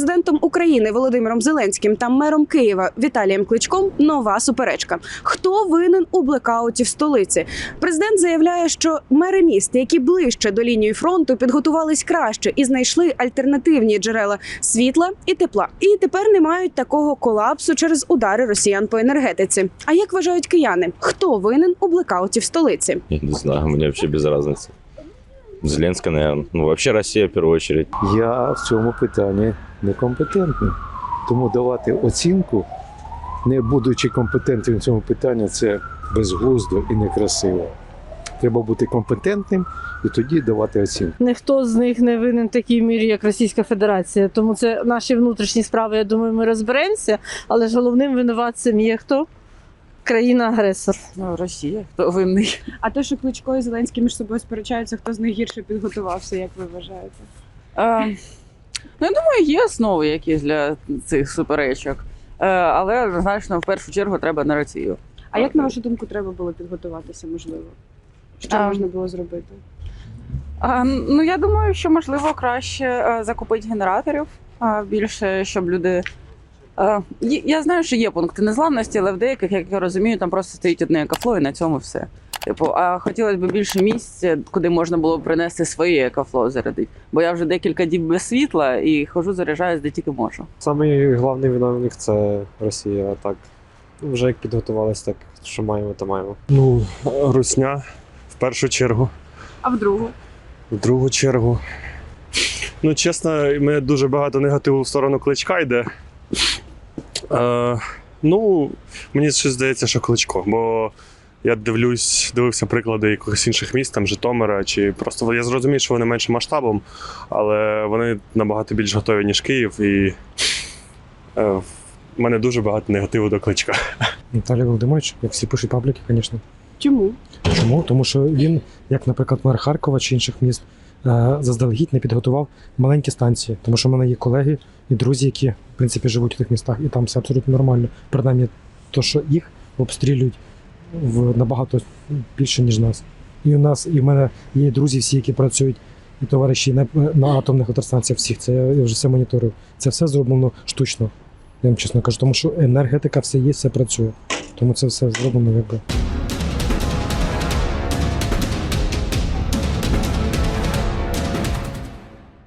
президентом України Володимиром Зеленським та мером Києва Віталієм Кличком нова суперечка. Хто винен у блекауті в столиці? Президент заявляє, що мери міст, які ближче до лінії фронту, підготувались краще і знайшли альтернативні джерела світла і тепла. І тепер не мають такого колапсу через удари росіян по енергетиці. А як вважають кияни, хто винен у блекауті в столиці? Я не знаю, мне вообще без разницы. Зеленская, наверное. Ну, вообще Россия в первую очередь. Я в цьому питанні некомпетентний. Тому давати оцінку, не будучи компетентним в цьому питанні, це безглуздо і некрасиво. Треба бути компетентним і тоді давати оцінку. Ніхто з них не винен в такій мірі, як Російська Федерація. Тому це наші внутрішні справи. Я думаю, ми розберемося. Але ж головним винуватцем є хто? Країна-агресор. Ну, Росія, хто винний? А те, що Кличко і Зеленський між собою сперечаються, хто з них гірше підготувався, як ви вважаєте? А, ну, я думаю, є основи якісь для цих суперечок. Е, але, знаєш, ну, в першу чергу треба на Росію. А як на вашу думку треба було підготуватися, можливо? Що А. можна було зробити? А, ну, я думаю, що можливо краще е, закупити генераторів а, більше, щоб люди. Е, є- я знаю, що є пункти незламності, але в деяких, як я розумію, там просто стоїть одне екофло і на цьому все. Типу, а хотілося б більше місць, куди можна було б принести своє екофло зарядити. Бо я вже декілька діб без світла і хожу, заряджаюсь де тільки можу. Самий головний виновник це Росія. А так вже як підготувалися, так що маємо, то маємо. Ну, русня в першу чергу, А в другу? в другу чергу. Ну, чесно, мене дуже багато негативу в сторону кличка йде. Е, ну, мені щось здається, що кличко, бо я дивлюсь, дивився приклади якихось інших міст, там Житомира, чи просто я зрозумію, що вони менше масштабом, але вони набагато більш готові, ніж Київ, і е, в мене дуже багато негативу до кличка. Віталій Володимирович, як всі пишуть пабліки, звісно. Чому? Чому? Тому що він, як, наприклад, мер Харкова чи інших міст, е, заздалегідь не підготував маленькі станції. Тому що в мене є колеги і друзі, які в принципі живуть у тих містах, і там все абсолютно нормально. Принаймні, то, що їх обстрілюють в набагато більше, ніж нас. І у нас, і в мене є друзі, всі, які працюють, і товариші на, на атомних електростанціях всіх. Це я, вже все моніторив. Це все зроблено штучно. Я вам чесно кажу, тому що енергетика все є, все працює. Тому це все зроблено якби